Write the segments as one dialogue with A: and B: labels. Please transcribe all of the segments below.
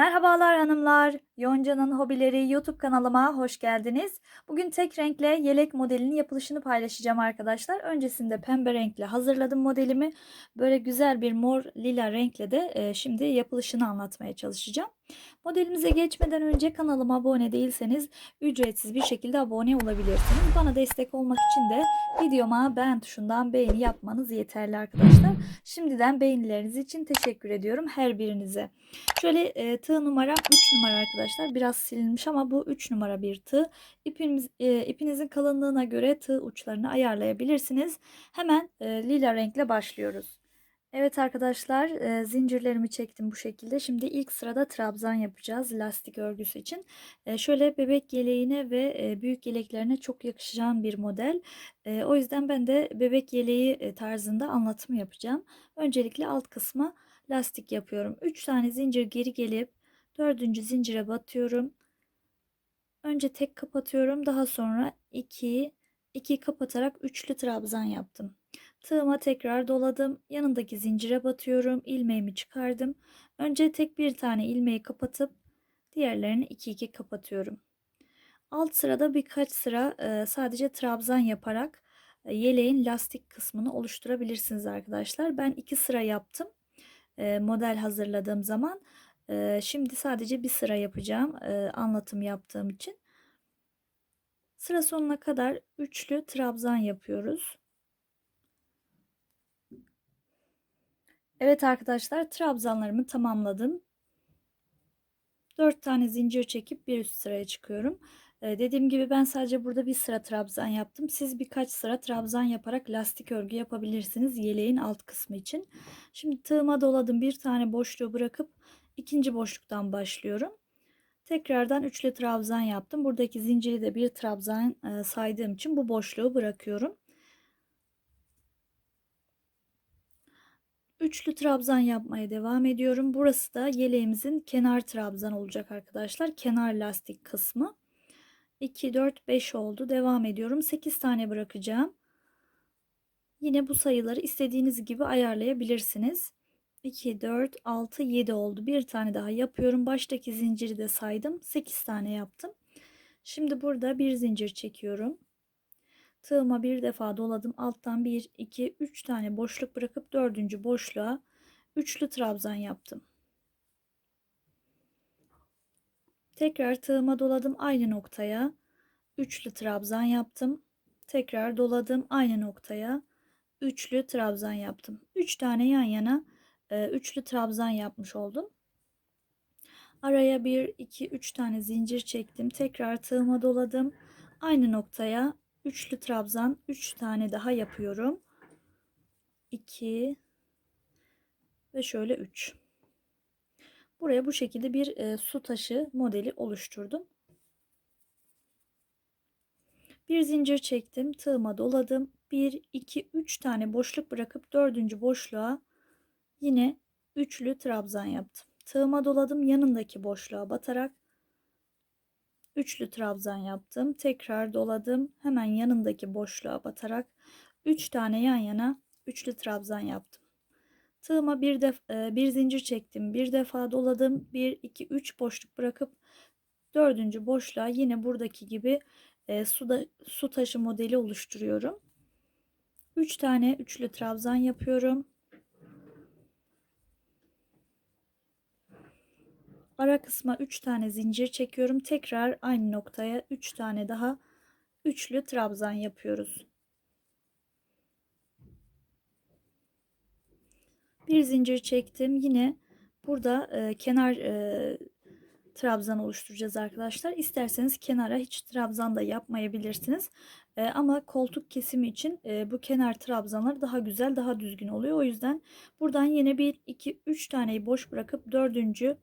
A: Merhabalar hanımlar. Yonca'nın hobileri YouTube kanalıma hoş geldiniz. Bugün tek renkle yelek modelinin yapılışını paylaşacağım arkadaşlar. Öncesinde pembe renkle hazırladım modelimi. Böyle güzel bir mor lila renkle de e, şimdi yapılışını anlatmaya çalışacağım. Modelimize geçmeden önce kanalıma abone değilseniz ücretsiz bir şekilde abone olabilirsiniz. Bana destek olmak için de videoma beğen tuşundan beğeni yapmanız yeterli arkadaşlar. Şimdiden beğenileriniz için teşekkür ediyorum her birinize. Şöyle e, tığ numara 3 numara arkadaşlar. Biraz silinmiş ama bu 3 numara bir tığ. İpimiz, e, ipinizin kalınlığına göre tığ uçlarını ayarlayabilirsiniz. Hemen e, lila renkle başlıyoruz. Evet arkadaşlar e, zincirlerimi çektim bu şekilde. Şimdi ilk sırada trabzan yapacağız lastik örgüsü için. E, şöyle bebek yeleğine ve e, büyük yeleklerine çok yakışacağın bir model. E, o yüzden ben de bebek yeleği e, tarzında anlatım yapacağım. Öncelikle alt kısma lastik yapıyorum. 3 tane zincir geri gelip dördüncü zincire batıyorum. Önce tek kapatıyorum. Daha sonra 2 2 kapatarak üçlü trabzan yaptım. Tığıma tekrar doladım. Yanındaki zincire batıyorum. ilmeğimi çıkardım. Önce tek bir tane ilmeği kapatıp diğerlerini 2 2 kapatıyorum. Alt sırada birkaç sıra e, sadece trabzan yaparak e, yeleğin lastik kısmını oluşturabilirsiniz arkadaşlar. Ben iki sıra yaptım. E, model hazırladığım zaman. Şimdi sadece bir sıra yapacağım anlatım yaptığım için. Sıra sonuna kadar üçlü trabzan yapıyoruz. Evet arkadaşlar trabzanlarımı tamamladım. 4 tane zincir çekip bir üst sıraya çıkıyorum. Ee, dediğim gibi ben sadece burada bir sıra trabzan yaptım. Siz birkaç sıra trabzan yaparak lastik örgü yapabilirsiniz yeleğin alt kısmı için. Şimdi tığıma doladım bir tane boşluğu bırakıp ikinci boşluktan başlıyorum. Tekrardan üçlü trabzan yaptım. Buradaki zinciri de bir trabzan e, saydığım için bu boşluğu bırakıyorum. Üçlü trabzan yapmaya devam ediyorum. Burası da yeleğimizin kenar trabzan olacak arkadaşlar. Kenar lastik kısmı. 2, 4, 5 oldu. Devam ediyorum. 8 tane bırakacağım. Yine bu sayıları istediğiniz gibi ayarlayabilirsiniz. 2, 4, 6, 7 oldu. Bir tane daha yapıyorum. Baştaki zinciri de saydım. 8 tane yaptım. Şimdi burada bir zincir çekiyorum. Tığıma bir defa doladım. Alttan 1, 2, 3 tane boşluk bırakıp dördüncü boşluğa üçlü trabzan yaptım. Tekrar tığıma doladım aynı noktaya. Üçlü trabzan yaptım. Tekrar doladım aynı noktaya. Üçlü trabzan yaptım. Üç tane yan yana e, üçlü trabzan yapmış oldum. Araya bir, iki, üç tane zincir çektim. Tekrar tığıma doladım. Aynı noktaya üçlü trabzan 3 tane daha yapıyorum. 2 ve şöyle 3. Buraya bu şekilde bir e, su taşı modeli oluşturdum. Bir zincir çektim, tığıma doladım. 1 2 3 tane boşluk bırakıp dördüncü boşluğa yine üçlü trabzan yaptım. Tığıma doladım, yanındaki boşluğa batarak üçlü trabzan yaptım. Tekrar doladım. Hemen yanındaki boşluğa batarak 3 tane yan yana üçlü trabzan yaptım. Tığıma bir, def e, bir zincir çektim. Bir defa doladım. 1 2 3 boşluk bırakıp dördüncü boşluğa yine buradaki gibi e, suda, su taşı modeli oluşturuyorum. 3 tane üçlü trabzan yapıyorum. Ara kısma 3 tane zincir çekiyorum. Tekrar aynı noktaya 3 tane daha üçlü trabzan yapıyoruz. Bir zincir çektim. Yine burada e, kenar e, trabzan oluşturacağız arkadaşlar. İsterseniz kenara hiç trabzan da yapmayabilirsiniz. E, ama koltuk kesimi için e, bu kenar trabzanlar daha güzel, daha düzgün oluyor. O yüzden buradan yine 1, 2, 3 taneyi boş bırakıp dördüncü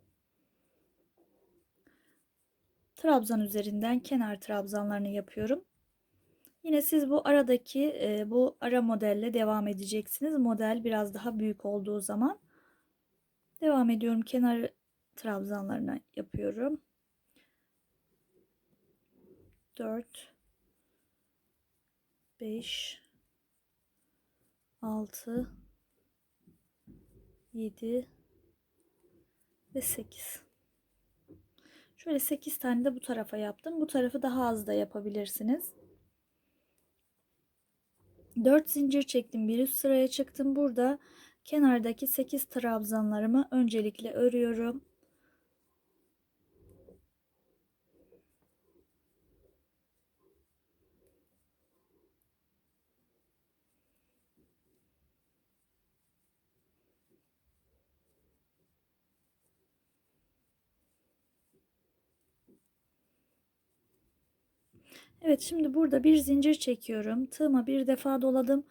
A: trabzan üzerinden kenar trabzanlarını yapıyorum. Yine siz bu aradaki e, bu ara modelle devam edeceksiniz. Model biraz daha büyük olduğu zaman devam ediyorum. Kenar trabzanlarını yapıyorum. 4 5 6 7 ve 8 Şöyle 8 tane de bu tarafa yaptım. Bu tarafı daha az da yapabilirsiniz. 4 zincir çektim. Bir üst sıraya çıktım. Burada kenardaki 8 trabzanlarımı öncelikle örüyorum. Evet şimdi burada bir zincir çekiyorum. Tığıma bir defa doladım.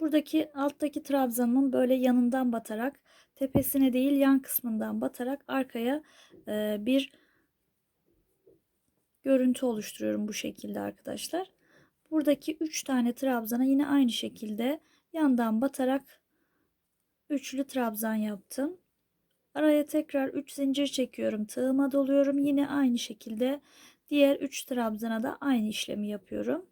A: Buradaki alttaki trabzanımın böyle yanından batarak tepesine değil yan kısmından batarak arkaya e, bir görüntü oluşturuyorum bu şekilde arkadaşlar. Buradaki 3 tane trabzana yine aynı şekilde yandan batarak üçlü trabzan yaptım. Araya tekrar 3 zincir çekiyorum. Tığıma doluyorum. Yine aynı şekilde Diğer 3 trabzana da aynı işlemi yapıyorum.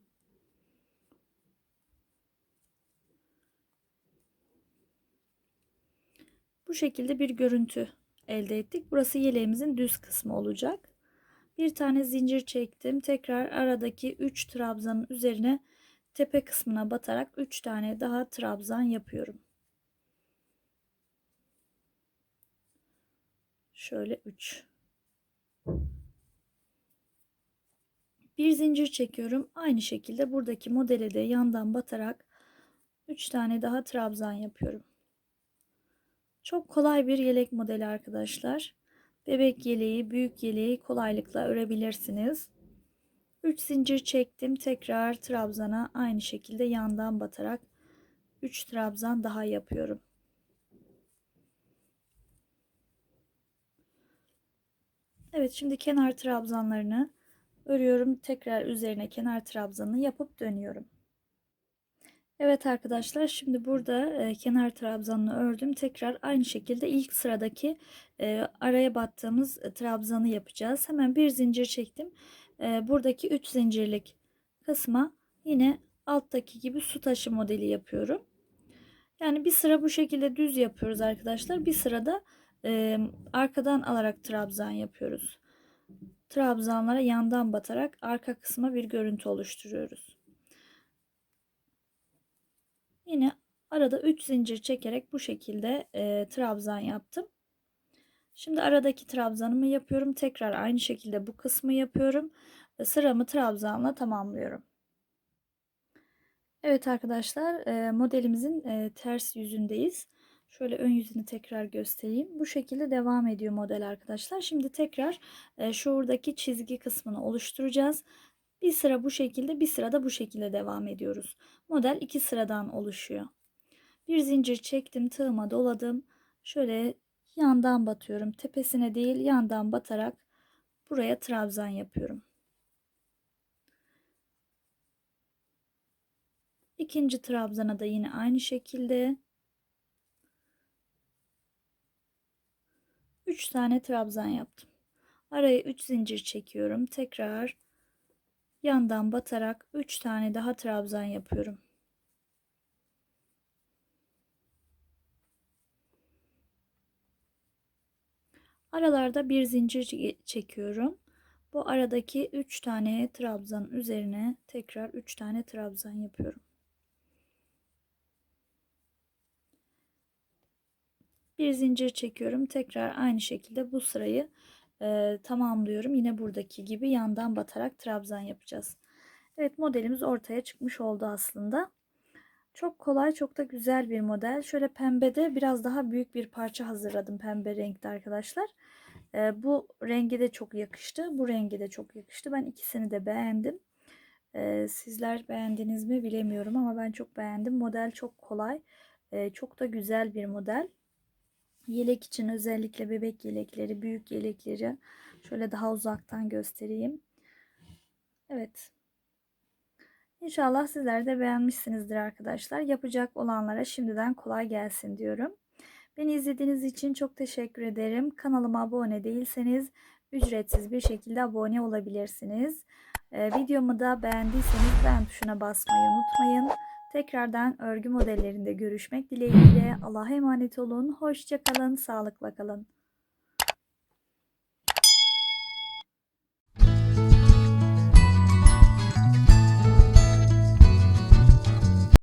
A: Bu şekilde bir görüntü elde ettik. Burası yeleğimizin düz kısmı olacak. Bir tane zincir çektim. Tekrar aradaki 3 trabzanın üzerine tepe kısmına batarak 3 tane daha trabzan yapıyorum. Şöyle 3 Bir zincir çekiyorum. Aynı şekilde buradaki modele de yandan batarak 3 tane daha trabzan yapıyorum. Çok kolay bir yelek modeli arkadaşlar. Bebek yeleği, büyük yeleği kolaylıkla örebilirsiniz. 3 zincir çektim. Tekrar trabzana aynı şekilde yandan batarak 3 trabzan daha yapıyorum. Evet şimdi kenar trabzanlarını örüyorum. Tekrar üzerine kenar trabzanını yapıp dönüyorum. Evet arkadaşlar şimdi burada e, kenar trabzanını ördüm. Tekrar aynı şekilde ilk sıradaki e, araya battığımız e, trabzanı yapacağız. Hemen bir zincir çektim. E, buradaki 3 zincirlik kısma yine alttaki gibi su taşı modeli yapıyorum. Yani bir sıra bu şekilde düz yapıyoruz arkadaşlar. Bir sırada e, arkadan alarak trabzan yapıyoruz trabzanlara yandan batarak arka kısma bir görüntü oluşturuyoruz. Yine arada 3 zincir çekerek bu şekilde e, trabzan yaptım. Şimdi aradaki trabzanımı yapıyorum. Tekrar aynı şekilde bu kısmı yapıyorum. Ve sıramı trabzanla tamamlıyorum. Evet arkadaşlar e, modelimizin e, ters yüzündeyiz. Şöyle ön yüzünü tekrar göstereyim. Bu şekilde devam ediyor model arkadaşlar. Şimdi tekrar e, şuradaki çizgi kısmını oluşturacağız. Bir sıra bu şekilde bir sıra da bu şekilde devam ediyoruz. Model iki sıradan oluşuyor. Bir zincir çektim tığıma doladım. Şöyle yandan batıyorum. Tepesine değil yandan batarak buraya trabzan yapıyorum. İkinci trabzana da yine aynı şekilde 3 tane trabzan yaptım. Araya 3 zincir çekiyorum. Tekrar yandan batarak 3 tane daha trabzan yapıyorum. Aralarda bir zincir çekiyorum. Bu aradaki 3 tane trabzan üzerine tekrar 3 tane trabzan yapıyorum. Bir zincir çekiyorum. Tekrar aynı şekilde bu sırayı e, tamamlıyorum. Yine buradaki gibi yandan batarak trabzan yapacağız. Evet modelimiz ortaya çıkmış oldu aslında. Çok kolay çok da güzel bir model. Şöyle pembede biraz daha büyük bir parça hazırladım pembe renkte arkadaşlar. E, bu rengi de çok yakıştı bu rengi de çok yakıştı. Ben ikisini de beğendim. E, sizler beğendiniz mi bilemiyorum ama ben çok beğendim. Model çok kolay e, çok da güzel bir model Yelek için özellikle bebek yelekleri, büyük yelekleri şöyle daha uzaktan göstereyim. Evet. İnşallah sizler de beğenmişsinizdir arkadaşlar. Yapacak olanlara şimdiden kolay gelsin diyorum. Beni izlediğiniz için çok teşekkür ederim. Kanalıma abone değilseniz ücretsiz bir şekilde abone olabilirsiniz. Ee, videomu da beğendiyseniz beğen tuşuna basmayı unutmayın. Tekrardan örgü modellerinde görüşmek dileğiyle. Allah'a emanet olun. Hoşçakalın. Sağlıkla kalın.